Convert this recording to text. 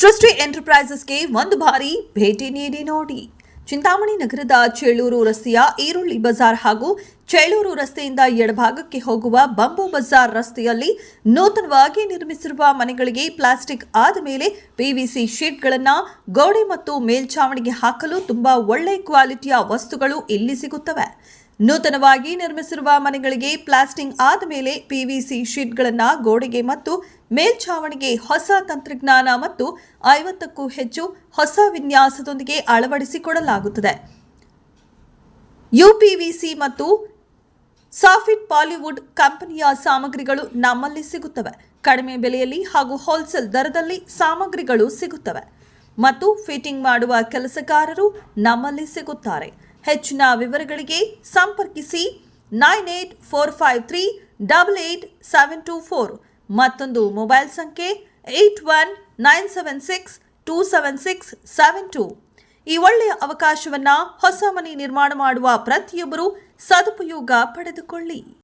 ಸೃಷ್ಟಿ ಎಂಟರ್ಪ್ರೈಸಸ್ಗೆ ಒಂದು ಬಾರಿ ಭೇಟಿ ನೀಡಿ ನೋಡಿ. ಚಿಂತಾಮಣಿ ನಗರದ ಚೇಳೂರು ರಸ್ತೆಯ ಈರುಳ್ಳಿ ಬಜಾರ್ ಹಾಗೂ ಚೇಳೂರು ರಸ್ತೆಯಿಂದ ಎಡಭಾಗಕ್ಕೆ ಹೋಗುವ ಬಂಬು ಬಜಾರ್ ರಸ್ತೆಯಲ್ಲಿ ನೂತನವಾಗಿ ನಿರ್ಮಿಸಿರುವ ಮನೆಗಳಿಗೆ ಪ್ಲಾಸ್ಟಿಕ್ ಆದ ಮೇಲೆ ಪಿವಿಸಿ ಶೀಟ್ಗಳನ್ನು ಗೋಡೆ ಮತ್ತು ಮೇಲ್ಛಾವಣಿಗೆ ಹಾಕಲು ತುಂಬಾ ಒಳ್ಳೆ ಕ್ವಾಲಿಟಿಯ ವಸ್ತುಗಳು ಇಲ್ಲಿ ಸಿಗುತ್ತವೆ. ನೂತನವಾಗಿ ನಿರ್ಮಿಸಿರುವ ಮನೆಗಳಿಗೆ ಪ್ಲಾಸ್ಟಿಂಗ್ ಆದ ಮೇಲೆ ಪಿವಿಸಿ ಶೀಟ್ಗಳನ್ನು ಗೋಡೆಗೆ ಮತ್ತು ಮೇಲ್ಛಾವಣಿಗೆ ಹೊಸ ತಂತ್ರಜ್ಞಾನ ಮತ್ತು ಐವತ್ತಕ್ಕೂ ಹೆಚ್ಚು ಹೊಸ ವಿನ್ಯಾಸದೊಂದಿಗೆ ಅಳವಡಿಸಿಕೊಡಲಾಗುತ್ತದೆ. ಯುಪಿವಿಸಿ ಮತ್ತು ಸಾಫಿಟ್ ಪಾಲಿವುಡ್ ಕಂಪನಿಯ ಸಾಮಗ್ರಿಗಳು ನಮ್ಮಲ್ಲಿ ಸಿಗುತ್ತವೆ. ಕಡಿಮೆ ಬೆಲೆಯಲ್ಲಿ ಹಾಗೂ ಹೋಲ್ಸೇಲ್ ದರದಲ್ಲಿ ಸಾಮಗ್ರಿಗಳು ಸಿಗುತ್ತವೆ. ಮತ್ತು ಫಿಟ್ಟಿಂಗ್ ಮಾಡುವ ಕೆಲಸಗಾರರು ನಮ್ಮಲ್ಲಿ ಸಿಗುತ್ತಾರೆ. ಹೆಚ್ಚಿನ ವಿವರಗಳಿಗೆ ಸಂಪರ್ಕಿಸಿ nine eight four five three double eight seven two four. ಮತ್ತೊಂದು ಮೊಬೈಲ್ ಸಂಖ್ಯೆ eight one nine seven six two seven six seven two. ಈ ಒಳ್ಳೆಯ ಅವಕಾಶವನ್ನು ಹೊಸ ಮನೆ ನಿರ್ಮಾಣ ಮಾಡುವ ಪ್ರತಿಯೊಬ್ಬರು ಸದುಪಯೋಗ ಪಡೆದುಕೊಳ್ಳಿ.